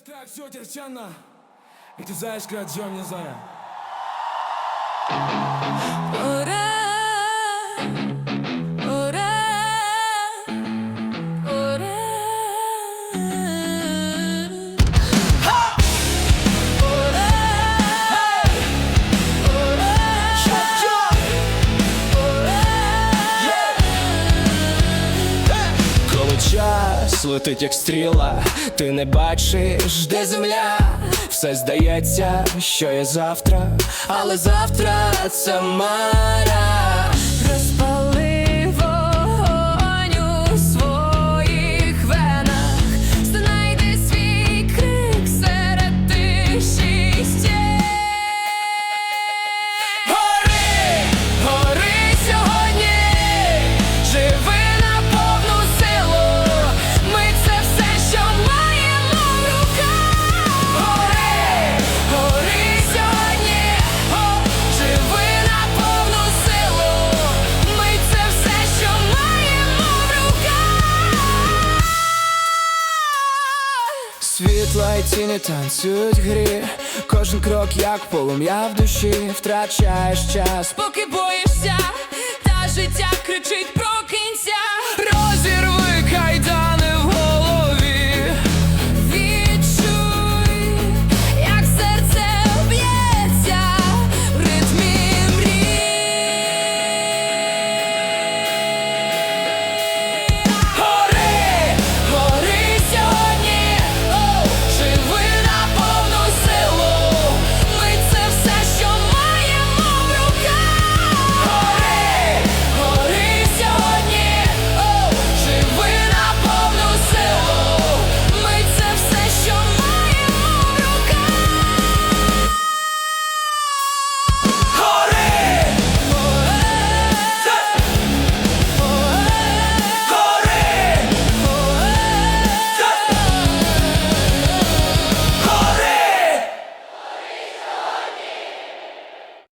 как все терчано, и ты знаешь, как Джон не знаю. Ура! Ура! Ура! Коли час летить як стріла, ти не бачиш, де земля. Все здається, що є завтра, але завтра це мара. Світла й тіні танцюють в грі, кожен крок як полум'я в душі, втрачаєш час. Поки боїшся, та життя кричить прокинься, Розірву